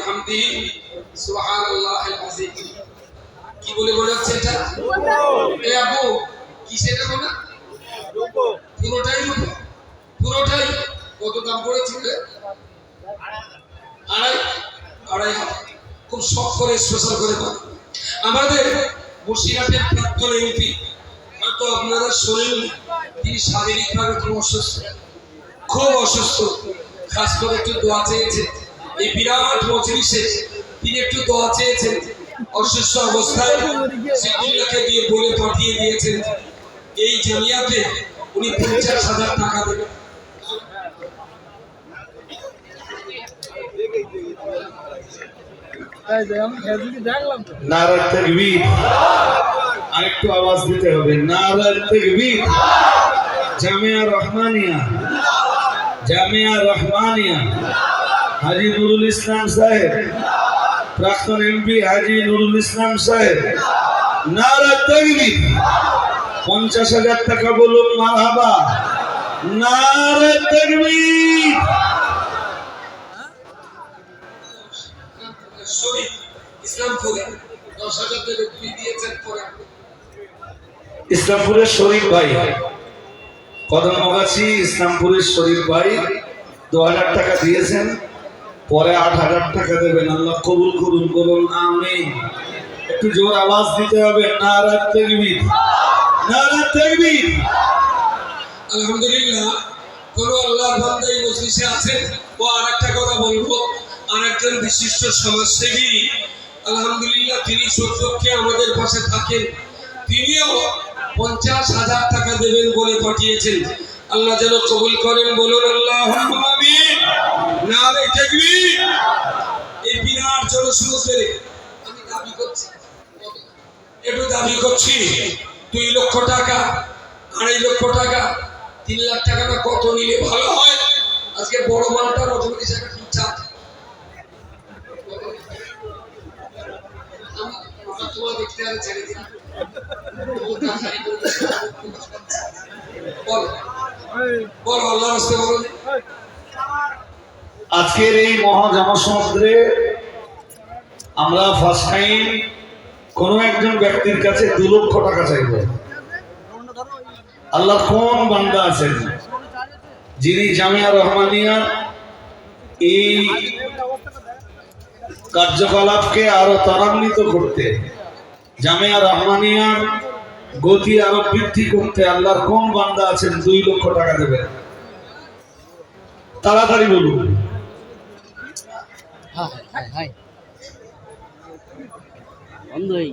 বিহামদিহি সুবহানাল্লাহিল আযীম কি বলে হচ্ছে এটা? এ আপু কি সেটা বলে? পুরোটাই রূপ পুরোটাই কত দাম পড়েছিল আড়াই? আড়াই খুব শখ করে স্পেশাল করে পান আমাদের বসিরহাটের প্রাক্তন এমপি হয়তো আপনারা শরীর তিনি শারীরিকভাবে খুব অসুস্থ। খুব অসুস্থ। খাস করে একটু দোয়া চেয়েছেন এই বিরাট মজলিসে তিনি একটু দোয়া চেয়েছেন। অসুস্থ অবস্থায় সিদ্দিল্লাকে দিয়ে বলে পাঠিয়ে দিয়েছেন এই জামিয়াতে উনি পঞ্চাশ হাজার টাকা দেবেন। তাকবীর। আরেকটু আওয়াজ দিতে হবে। নারার তাকবীর। জামিয়া রহমানিয়া। জামিয়া রহমানিয়া। হাজি নুরুল ইসলাম সাহেব প্রাক্তন এমপি হাজি নুরুল ইসলাম সাহেব নারার তাকবীর পঞ্চাশ হাজার টাকা বলুন মারহাবা। দশ হাজার দিয়েছেন পরে। ইসলামপুরের শরীফ ভাই কদম মগাছি ইসলামপুরের শরীফ ভাই দু হাজার টাকা দিয়েছেন। পরে আট হাজার টাকা দেবেন, আল্লাহ কবুল করুন, বলুন আমিন। একটু জোর আওয়াজ দিতে হবে নারাত তেকবীর নারাত তেকবীর। আলহামদুলিল্লাহ, কোন আল্লাহর বান্দা এই মজলিসে আছেন? ও আর একটা কথা বলব আর একজন বিশিষ্ট সমাজসেবী, আলহামদুলিল্লাহ তিনি সত্যকে আমাদের পাশে থাকেন। তিনিও পঞ্চাশ হাজার টাকা দেবেন বলে পাঠিয়েছেন। আল্লাহ যেন কবুল করেন, বলুন আল্লাহ আমিন। নারে তাকবীর এই বিরাট জনসমুদ্রে একটু দাবি করছি, দুই লক্ষ টাকা, আড়াই লক্ষ টাকা, তিন লাখ টাকাটা কত নিলে ভালো হয়? আজকে বড় মালটা রজনী হিসাবে কি চান আমি ওটা তোমার দেখতে আর ছেড়ে দিলাম। বল। বল আল্লাহ রাস্তে বলো। আজকের এই মহা জনসমুদ্রে আমরা ফার্স্ট টাইম কোনো একজন ব্যক্তির কাছে দু লক্ষ টাকা চাইব। আল্লাহ কোন বান্দা আছেন? যিনি জামিয়া রহমানিয়া এই কার্যকলাপকে আরও ত্বরান্বিত করতে, জামিয়া রহমানিয়ার গতি আরও বৃদ্ধি করতে আল্লাহর কোন বান্দা আছেন দুই লক্ষ টাকা দেবেন। তাড়াতাড়ি বলুন।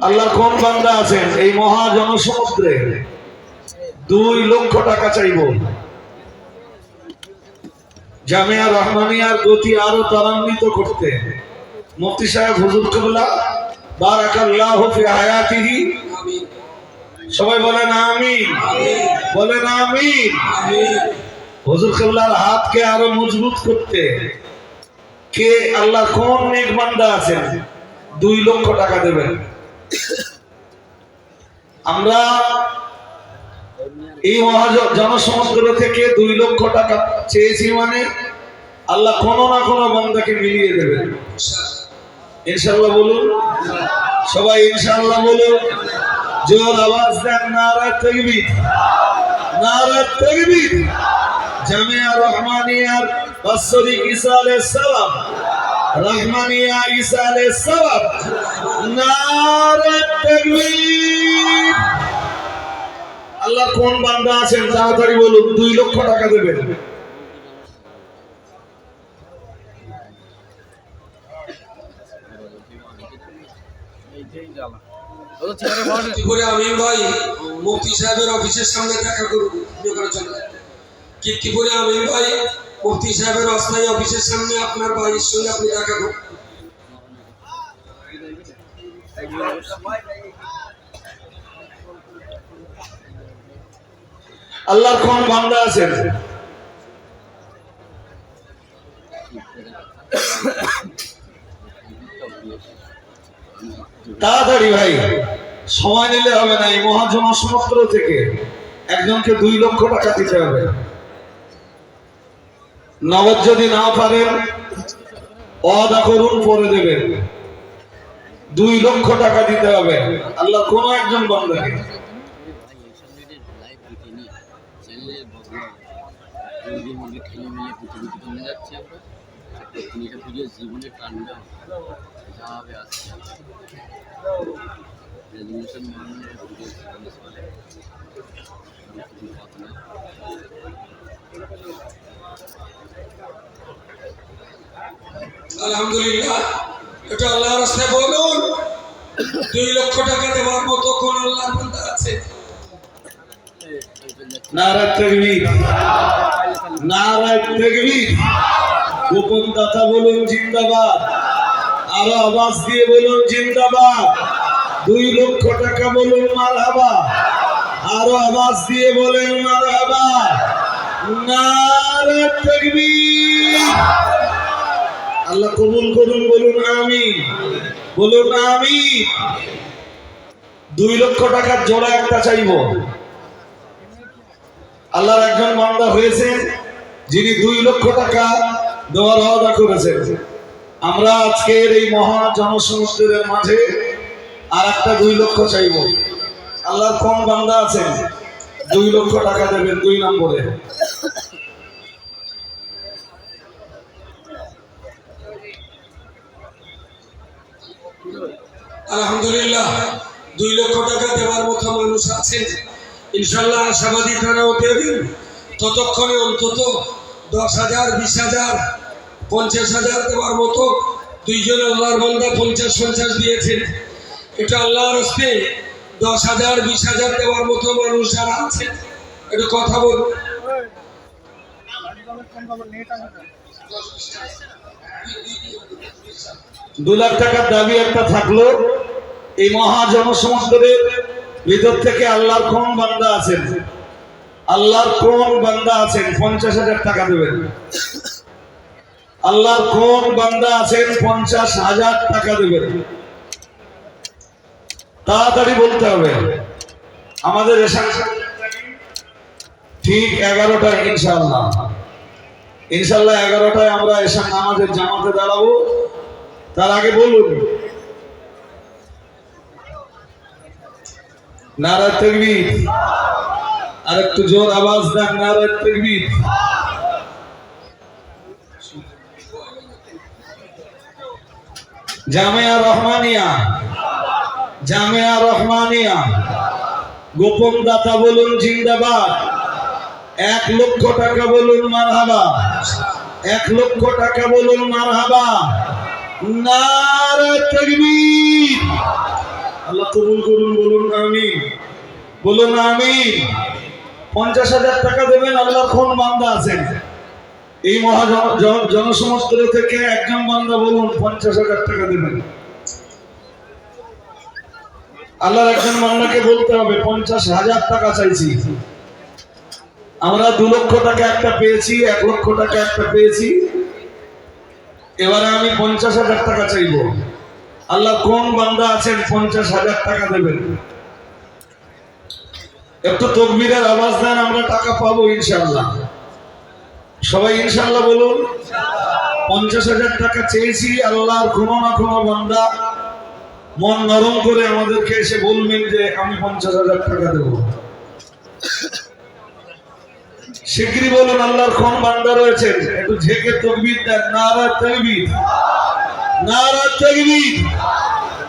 আল্লাহর কোন বান্দা আছেন? এই মহা জনসমুদ্রে দুই লক্ষ টাকা চাইব। জামিয়া রহমানিয়ার গতি আরও ত্বরান্বিত করতে। মুফতি সাহেব হুজুর কবলা বারাকাল্লাহু ফি হায়াতিহি। সবাই বলেন আমিন। বলেন আমিন। হুজুর কবলার হাতকে আরও মজবুত করতে। কে আল্লাহ কোন নেক বান্দা আছেন? দুই লক্ষ টাকা দেবেন। আমরা এই মহা জনসমুদ্র থেকে দুই লক্ষ টাকা চেয়েছি মানে আল্লাহ কোনো না কোনো বান্দাকে মিলিয়ে দেবেন। ইনশাল্লাহ বলুন। সবাই ইনশাল্লাহ বলুন। জোর আওয়াজ দেন নারা তকবীর। নারা তকবীর। জামিয়া রহমানিয়ার বাৎসরিক সালাম, রহমানিয়া আল্লাহ কোন বান্দা আছেন, তাড়াতাড়ি বলুন, দুই লক্ষ টাকা দেবেন। আমি ভাই, মুফতি সাহেবের অফিসের সামনে দেখা করব করার জন্য। আমি ভাই মুফতি সাহেবের অস্থায়ী অফিসের সামনে আপনার বাড়ির সঙ্গে আপনি দেখা করুন। আল্লাহর কোন বান্দা আছেন? তাড়াতাড়ি ভাই, সময় নিলে হবে না, এই মহাজন সমুদ্র থেকে একজনকে দুই লক্ষ টাকা দিতে হবে। নগদ যদি না পারেন অদা করুন, পরে দেবেন। দুই লক্ষ টাকা দিতে হবে। আল্লাহ কোন একজন বান্দাকে ভাই আলহামদুলিল্লাহ, এটা আল্লাহর রাস্তায় বলুন, দুই লক্ষ টাকা দেওয়ার মতো কোন আল্লাহ বান্দা আছে? নারায় তকবীর। নারায় তকবীর। গোপন দাতা বলুন, জিন্দাবাদ। আরও আওয়াজ দিয়ে বলুন, জিন্দাবাদ। দুই লক্ষ টাকা বলুন, মারহাবা। আরও আওয়াজ দিয়ে বলেন, মারহাবা। নারায় তকবীর। আল্লাহ কবুল করুন, বলুন আমি বলুন আমি দুই লক্ষ টাকার জোড়া একটা চাইব। আল্লাহর একজন বান্দা হয়েছেন, যিনি দুই লক্ষ টাকা দেওয়ার ওয়াদা করেছেন। আমরা আজকের এই মহা জনসমুদ্রের মাঝে আর একটা দুই লক্ষ চাইব। আল্লাহর কোন বান্দা আছেন? দুই লক্ষ টাকা দেবেন দুই নম্বরে। আলহামদুলিল্লাহ, দুই লক্ষ টাকা দেওয়ার মতো মানুষ আছেন। ইনশাল্লাহ আশাবাদী তারাও দেবেন। ততক্ষণে অন্তত দশ হাজার, বিশ হাজার, পঞ্চাশ হাজার দেওয়ার মতো দুইজন আল্লাহর বান্দা পঞ্চাশ পঞ্চাশ দিয়েছেন। এটা আল্লাহর হস্তে দশ হাজার, বিশ হাজার দেওয়ার মতো মানুষ যারা আছেন, একটু কথা বলুন। দু লাখ টাকার দাবি একটা থাকল, এই মহা জনসমুদ্রের ভিতর থেকে আল্লাহর কোন বান্দা আছেন? আল্লাহর কোন বান্দা আছেন? পঞ্চাশ হাজার টাকা দেবেন। আল্লাহর কোন বান্দা আছেন? পঞ্চাশ হাজার টাকা দেবেন। তাড়াতাড়ি বলতে হবে, আমাদের রেশন ঠিক এগারোটায় ইনশাল্লাহ ইনশাল্লাহ এগারোটায় আমরা এসে নামাজের জামাতে দাঁড়াবো। তার আগে বলুন। নারায় তকবীর। আর একটু জোর আওয়াজ দেন নারায় তকবীর। জামিয়া রহমানিয়া। জামিয়া রহমানিয়া। গোপন দাতা বলুন জিন্দাবাদ। এক লক্ষ টাকা বলুন মারহাবা। এক লক্ষ টাকা বলুন মারহাবা। আল্লাহ কবুল করুন, বলুন আমিন। বলুন আমিন। পঞ্চাশ হাজার টাকা দেবেন, আল্লাহর কোন বান্দা আছেন। এই মহা জন- জন- থেকে একজন বান্দা বলুন, পঞ্চাশ হাজার টাকা দেবেন। আল্লাহর একজন বান্দাকে বলতে হবে, পঞ্চাশ হাজার টাকা চাইছি। আমরা দু লক্ষ টাকা একটা পেয়েছি, এক লক্ষ টাকা একটা পেয়েছি। এবারে আমি পঞ্চাশ হাজার টাকা চাইব। আল্লাহ কোন বান্দা আছেন পঞ্চাশ হাজার টাকা দেবেন? একটু তকবীরের আওয়াজ দেন, আমরা টাকা পাবো ইনশাল্লাহ সবাই ইনশাল্লাহ বলুন, পঞ্চাশ হাজার টাকা চেয়েছি, আল্লাহর কোনো না কোনো বান্দা মন নরম করে আমাদেরকে এসে বলবেন যে, আমি পঞ্চাশ হাজার টাকা দেবো। শিগগিরই বলুন, আল্লাহর কোন বান্দা রয়েছেন। একটু ঝেঁকে তকবীর দেন। নারা তকবীর। নারা তকবীর।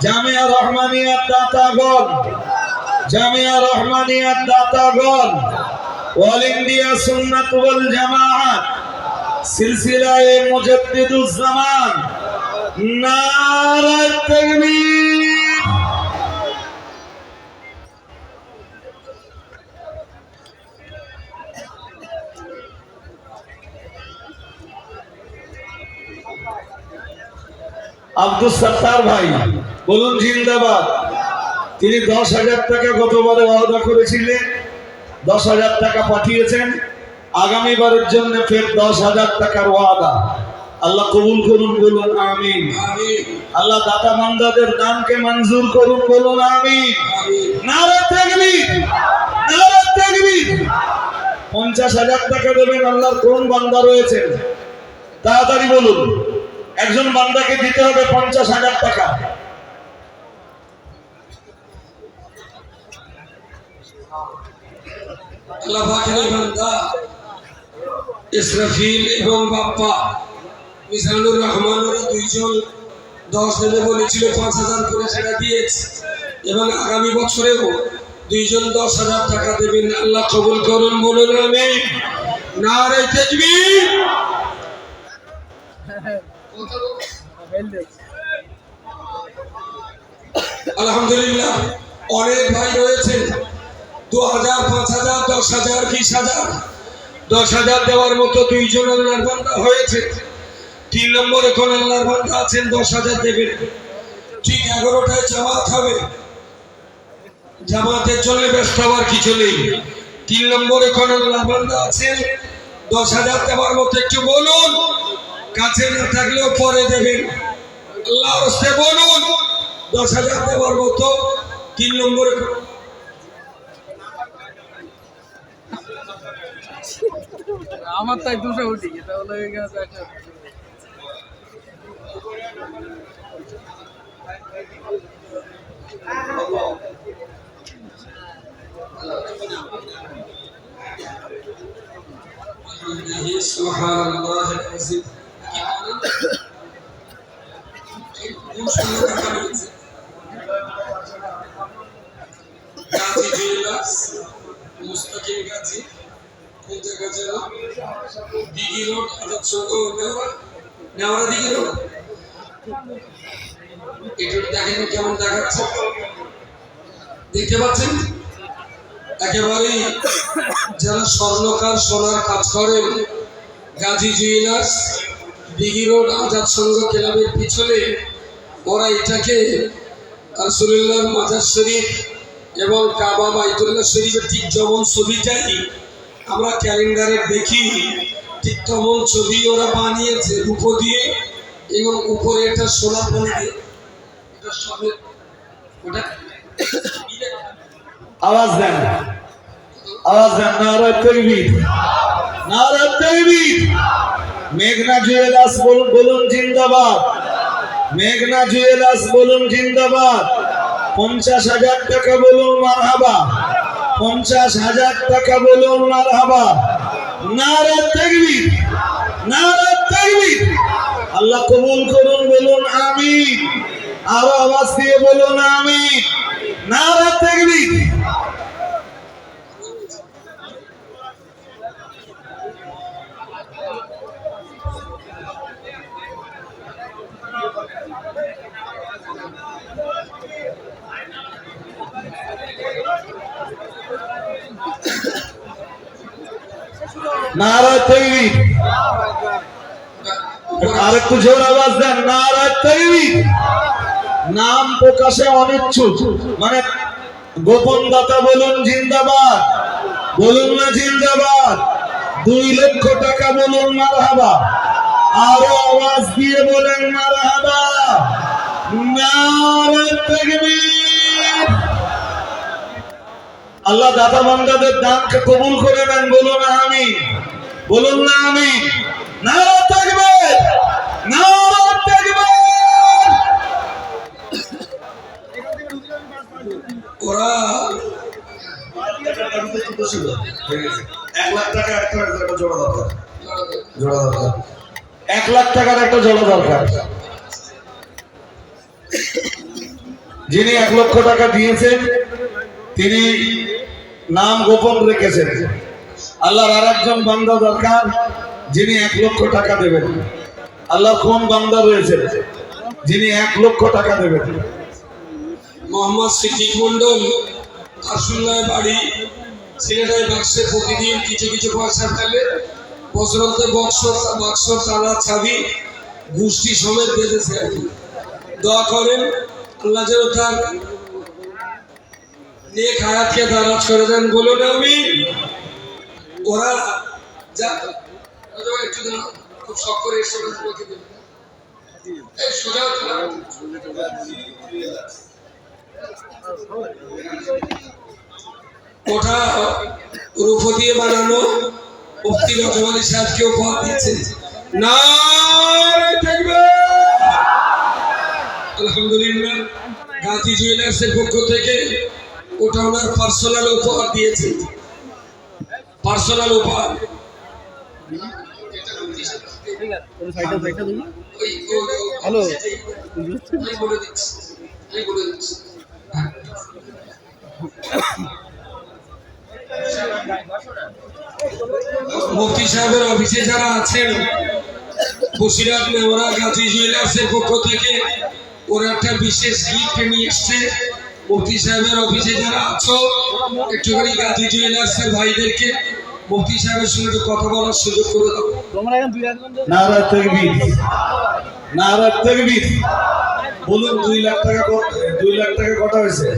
জামিয়া রহমানিয়া দাতাগণ। জামিয়া রহমানিয়া দাতাগণ। অল ইন্ডিয়া সুন্নাত ওয়াল জামাআত সিলসিলায়ে মুজাদ্দিদুজ জামান। নারা তকবীর। আব্দুল সত্তার ভাই, বলুন জিন্দাবাদ। তিনি দশ হাজার টাকা গতবারে ওয়াদা করেছিলেন, দশ হাজার টাকা পাঠিয়েছেন, আগামীবারের জন্য ফের দশ হাজার টাকার ওয়াদা। আল্লাহ কবুল করুন, বলুন আমিন। আল্লাহ দাতা মান্দাদের দানকে মঞ্জুর করুন, বলুন তাকবীর। পঞ্চাশ হাজার টাকা দেবেন, আল্লাহর কোন বান্দা রয়েছেন? তাড়াতাড়ি বলুন। একজন বান্দাকে দিতে হবে পঞ্চাশ হাজার টাকা। দুইজন দশ বলেছিল পাঁচ হাজার করে দিয়েছে এবং আগামী দুইজন দশ হাজার টাকা আল্লাহ কবুল করুন, বলুন আমি না রে আলহামদুলিল্লাহ, অনেক ভাই রয়েছেন দু হাজার পাঁচ হাজার দশ হাজার বিশ হাজার দশ হাজার দেওয়ার মতো দুইজন আল্লাহর বান্দা হয়েছে। তিন নম্বর এখন আল্লাহর বান্দা আছেন দশ হাজার দেবেন ঠিক এগারোটায় জামাত হবে। জামাতের জন্য ব্যস্ত হওয়ার কিছু নেই। তিন নম্বর এখন আল্লাহর বান্দা আছেন দশ হাজার দেওয়ার মতো একটু বলুন। কাছে না থাকলেও পরে দেবেন আল্লাহ হস্তে বলুন দশ হাজার দেওয়ার মতো তিন নম্বরে আমার তাই দুশো উঠি তাহলে এখানে তো একটা سبحان الله العظيم গাজী দেখতে পাচ্ছেন একেবারেই যারা স্বর্ণকার সোনার কাজ করেন গাজী জুয়েলার্স দিঘি রোড আজাদ সংঘ ক্লাবের পিছনে ওরা এটাকে রাসূলুল্লাহর মাজার শরীফ এবং কাবা বাইতুল্লাহ শরীফের ঠিক যেমন ছবিটাই আমরা ক্যালেন্ডারে দেখি, ঠিক তেমন ছবি ওরা বানিয়েছে রূপো দিয়ে এবং উপরে এটা সোনা বলে দিয়ে এটা সবে ওটা আওয়াজ দেন। আওয়াজ দেন, নারায় তকবীর নারায় তকবীর মেঘনা জুয়েলার্স বলুন বলুন, জিন্দাবাদ। মেঘনা জুয়েলার্স বলুন জিন্দাবাদ। পঞ্চাশ হাজার টাকা বলুন মার হাবা পঞ্চাশ হাজার টাকা বলুন মারহাবা। নারায় তকবীর নারায় তকবীর। আল্লাহ কবুল করুন, বলুন আমিন। আরও আওয়াজ দিয়ে বলুন আমিন। নারায় তকবীর। নারায় তকবীর আর জোর আওয়াজ দেন নারায় তকবীর নাম প্রকাশে অনিচ্ছুক। মানে গোপন দাতা বলুন জিন্দাবাদ, বলুন না জিন্দাবাদ, দুই লক্ষ টাকা বলুন মারহাবা, আরও আওয়াজ দিয়ে বলেন মারহাবা। আল্লাহ দাদা বান্দাদের দানকে কবুল করে নেন, বলুন আমি বলুন না আমি। নারা থাকবে। এক লাখ এক লাখ টাকার একটা জোড়া দরকার। যিনি এক লক্ষ টাকা দিয়েছেন, তিনি নাম গোপন রেখেছেন। আল্লাহর আর একজন বান্দা দরকার, যিনি এক লক্ষ টাকা দেবেন। আল্লাহ কোন বান্দা রয়েছে? যিনি এক লক্ষ টাকা দেবেন। মোহাম্মদ সিদ্দিক মন্ডল আসুল্লায় বাড়ি, সিলেটের বাক্সে প্রতিদিন কিছু কিছু পয়সা ফেলে, বছরতে বক্স বাক্স তালা চাবি গোষ্ঠী সমেত বেঁধেছে দোয়া করেন, আল্লাহ যেন তার নেক হায়াতকে দারাজ করে দেন। বলুন আমি ওরা একটু খুব শখ করে রূপো দিয়ে বানানো উপহার দিচ্ছে। আলহামদুলিল্লাহ গাজী জুয়েলার্সের পক্ষ থেকে ওটা ওনার পার্সোনাল উপহার দিয়েছে। পার্সোনাল উপহার। হ্যালো। আমি বলে দিচ্ছি আমি বলে দিচ্ছি মুফতি সাহেবের অফিসে যারা আছেন বসিরাত নেওয়ারা গাজী জুয়েলার্সের পক্ষ থেকে ওরা একটা বিশেষ গিফট নিয়ে এসছে। মুফতি সাহেবের অফিসে যারা আছো একটুখানি গাজী জুয়েলার্সের ভাইদেরকে মুফতি সাহেবের সঙ্গে একটু কথা বলার সুযোগ করে দাও। নারা তকবীর নারা তকবীর বলুন দুই লাখ টাকা দুই লাখ টাকা কটা হয়েছে?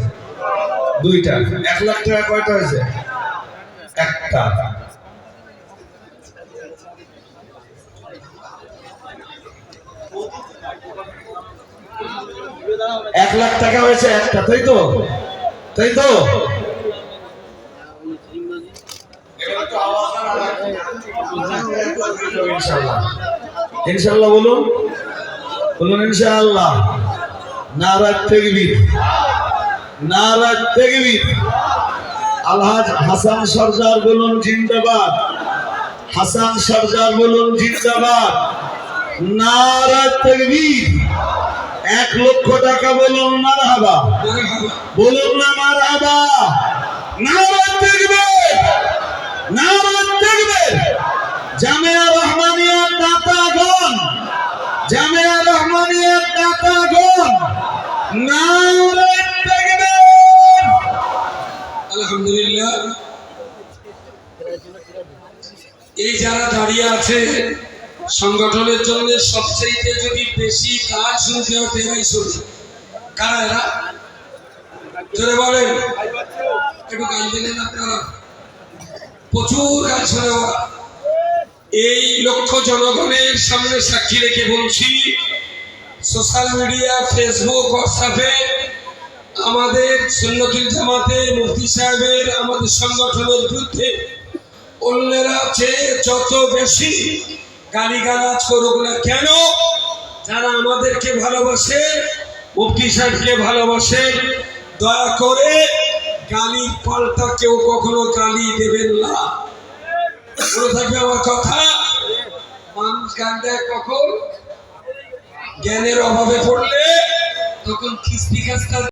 দুইটা। এক লাখ টাকা কয়টা হয়েছে? একটা। এক লাখ টাকা হয়েছে একটা তাই তো। তাই তো? ইনশাল্লাহ বলুন নারাজ নারাজ আলহাজ হাসান বলুন, জিন্দাবাদ। হাসান বলুন, জিন্দাবাদ। নারাজ এক লক্ষ টাকা বলুন, মারহাবা। বলুন না, মারহাবা। নারাজ তেগবীর নারাজ তেগবীর জামিয়া রহমানিয়া দাতাগণ জামিয়া রহমানিয়া দাতাগণ নারে তাকবীর আলহামদুলিল্লাহ। এই যারা দাঁড়িয়ে আছে, সংগঠনের জন্য সবচেয়ে যদি বেশি কাজ শুনতে হয় এরাই শুনি কারা এরা? জোরে বলেন। একটু গান দিলেন আপনারা? প্রচুর গান শোনে এই লক্ষ্য জনগণের সামনে সাক্ষী রেখে বলছি সোশ্যাল মিডিয়া ফেসবুক হোয়াটসঅ্যাপে আমাদের সুন্নতুল জামাতে মুফতি সাহেবের, আমাদের সংগঠনের বিরুদ্ধে অন্যেরা চেয়ে যত বেশি গালিগালাজ করুক না কেন, যারা আমাদেরকে ভালোবাসে, মুফতি সাহেবকে ভালোবাসে, দয়া করে গালির পাল্টা কেউ কখনো গালি দেবেন না। মনে থাকবে আমার কথা? মানুষ গান দেয় কখন? জ্ঞানের অভাবে পড়লে তখন খিস্তি খাস্তা